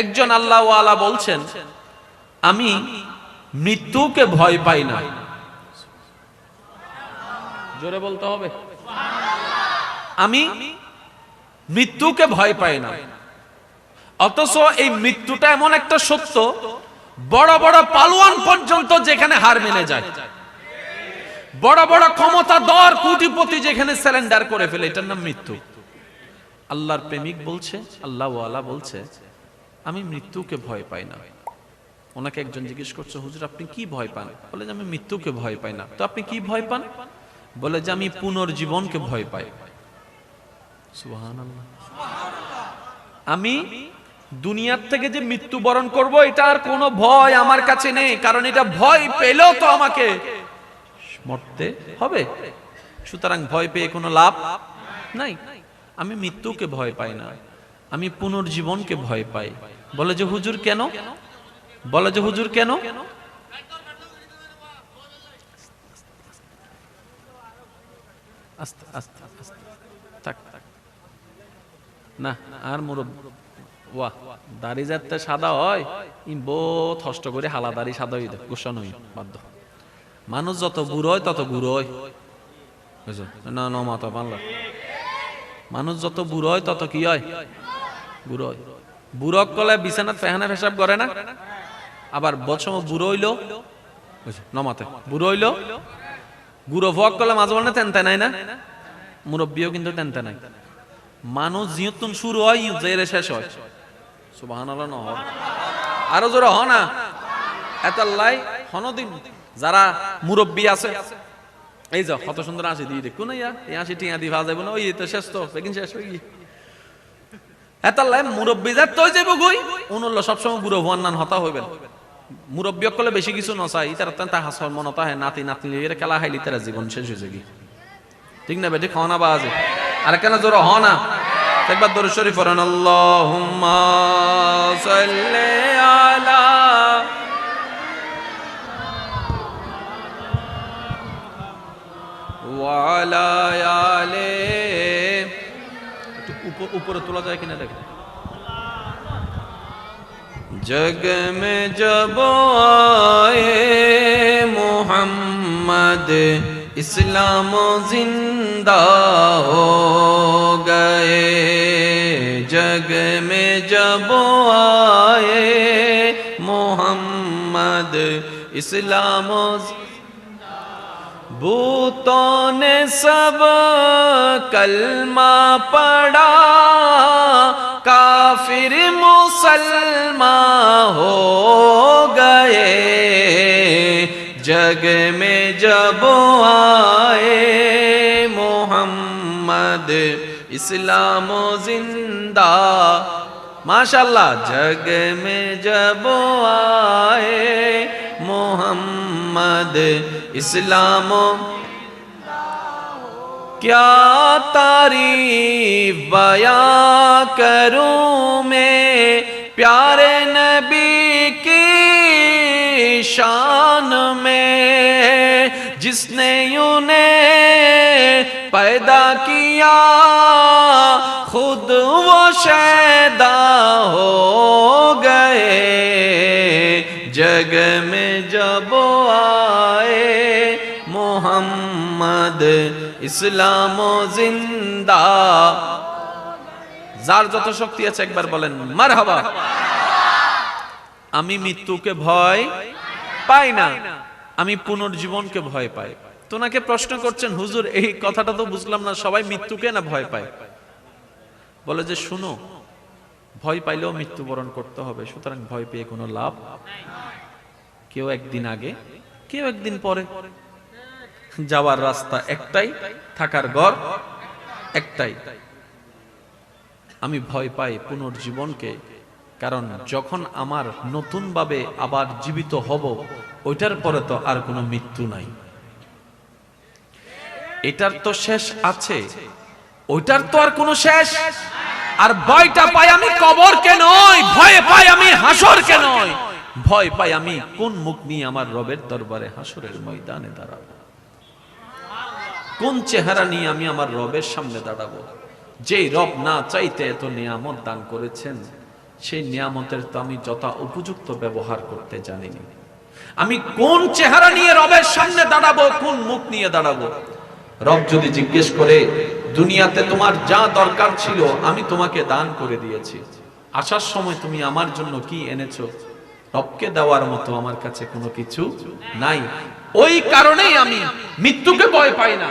একজন আল্লাহওয়ালা বলছেন, আমি মৃত্যুকে ভয় পাই না। জোরে বলতে হবে। আমি মৃত্যুকে ভয় পাই না। অথচ এই মৃত্যুটা এমন একটা সত্য, বড় বড় পালোয়ান পর্যন্ত যেখানে হার মেনে যায়। বড় বড় ক্ষমতা দর কোটিপতি যেখানে স্যালেন্ডার করে ফেলে, এটার নাম মৃত্যু। আল্লাহর প্রেমিক বলছে আল্লাহ বলছে আমি মৃত্যুকে ভয় পাই না। ওনাকে একজন জিজ্ঞেস করছে, হুজুর, আপনি কি ভয় পান? বলে যে, আমি মৃত্যুকে ভয় পাই না। তো আপনি কি ভয় পান? বলে যে, আমি পুনর্জীবনকে ভয় পাই। আমি দুনিয়ার থেকে যে মৃত্যুবরণ করব, এটা আর কোনো ভয় আমার কাছে নেই, কারণ এটা ভয় পেলেও তো আমাকে মরতে হবে। সুতরাং ভয় পেয়ে কোনো লাভ নাই। আমি মৃত্যুকে ভয় পাই না। আমি পুনর্জীবনকে ভয় পাই। বলে যে, হুজুর কেন? বলে যে, হুজুর কেন? আস্তে না, আর মুরব, ওয়াহ, দাড়ি যাতে সাদা হয় বহুত কষ্ট করে হালা দাড়ি সাদা হয়ে দেয় গোসা নই বাধ্য মানুষ যত বুড়ো হয়, তত বুড়ো হয়। না, ন মাতা বাংলা মানুষ যত বুড়ো হয় তত কি হয়? বুড়ো হয়। বুড়ক কলে বিছানাত ফেহানা ফেসাব করে না? আবার বছর বুড়ো হইল নমাতে। বুড়ো হইল গুড়ো ভক কলে মাঝে মাঝে তেনতে নাই না? মুরব্বীও কিন্তু তেনতে নাই। মানুষ জিয়তুন শুরু হয় জেরে শেষ হয়। সুবহানাল্লাহ ন হয়। আরও জোরে হ না। এত লাই হনদিন যারা মুরব্বী আছে এই যাও কত সুন্দর হাসি দিয়ে দেখুন ইয়া এই হাসি টিয়া দি ভাজ না ওই তো শেষ তো, বেগিন শেষ হয়ে গিয়ে যার তৈ যাইব গই সবসময় বুড়ো ভুয়ান নান হতা হইবেন মুরব্বী কলে বেশি কিছু নচাই ইতার তা হাসর মনতা হে নাতি এর খেলা হাইলি তারা জীবন শেষ হয়েছে কি? ঠিক না বেটি খাওয়া না বাজে। আর কেন জোর হ না? একবার দরুদ শরীফ আল্লাহুম্মা সাল্লি ওয়ালা আলে একটু উপর উপরে তোলা যায় কিনা দেখেন जग में जब आए मोहम्मद इस्लाम जिंदा हो गए जग में जब आए मोहम्मद इस्लाम بوتوں نے سب کلمہ پڑا کافر مسلمان ہو گئے۔ جگ میں جب آئے محمد، اسلام و زندہ۔ ماشاءاللہ، جگ میں جب آئے محمد محمد، اسلام کیا تعریف بیاں کروں میں؟ پیارے نبی کی شان میں، جس نے انہیں پیدا کیا، خود وہ شیدا ہو گئے۔ जग में जब आए মোহাম্মদ ইসলাম জিন্দা যার যত শক্তি আছে একবার বলেন মারহাবা আমি মৃত্যুকে ভয় পাই না আমি পুনর্জীবনকে ভয় পাই তোনাকে প্রশ্ন করছেন হুজুর এই কথাটা তো বুঝলাম না সবাই মৃত্যুকে না ভয় পায় বলে যে শুনো ভয় পাইলেও মৃত্যুবরণ করতে হবে, সুতরাং ভয় পেয়ে কোনো লাভ কেউ একদিন আগে, কেউ একদিন পরে। যাওয়ার রাস্তা একটাই, থাকার ঘর একটাই। আমি ভয় পাই পুনর্জীবনকে, কারণ যখন আমার নতুনভাবে আবার জীবিত হব, ওইটার পরে তো আর কোনো মৃত্যু নাই। এটার তো শেষ আছে, ওইটার তো আর কোনো শেষ আর ভয়টা পাই আমি কবরকে নয় ভয় পাই আমি হাসরকে নয় ভয় পাই আমি কোন মুখ নিয়ে আমার রবের দরবারে হাসরের ময়দানে দাঁড়াবো? কোন চেহারা নিয়ে আমি আমার রবের সামনে দাঁড়াবো? যে রব না চাইতে এত নিয়ামত দান করেছেন, সেই নিয়ামতের তো আমি যথা উপযুক্ত ব্যবহার করতে জানিনি। আমি কোন চেহারা নিয়ে রবের সামনে দাঁড়াবো, কোন মুখ নিয়ে দাঁড়াবো? রব যদি জিজ্ঞেস করে দুনিয়াতে তোমার যা দরকার ছিল, আমি তোমাকে দান করে দিয়েছি। আসার সময় তুমি আমার জন্য কি এনেছো? রবকে দেওয়ার মতো আমার কাছে কোনো কিছু নাই। ওই কারণেই আমি মৃত্যুকে ভয় পাই না,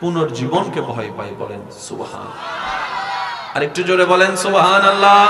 পুনর্জীবনকে ভয় পাই বলেন, সুবহান। আরেকটু জোরে বলেন সুবহান আল্লাহ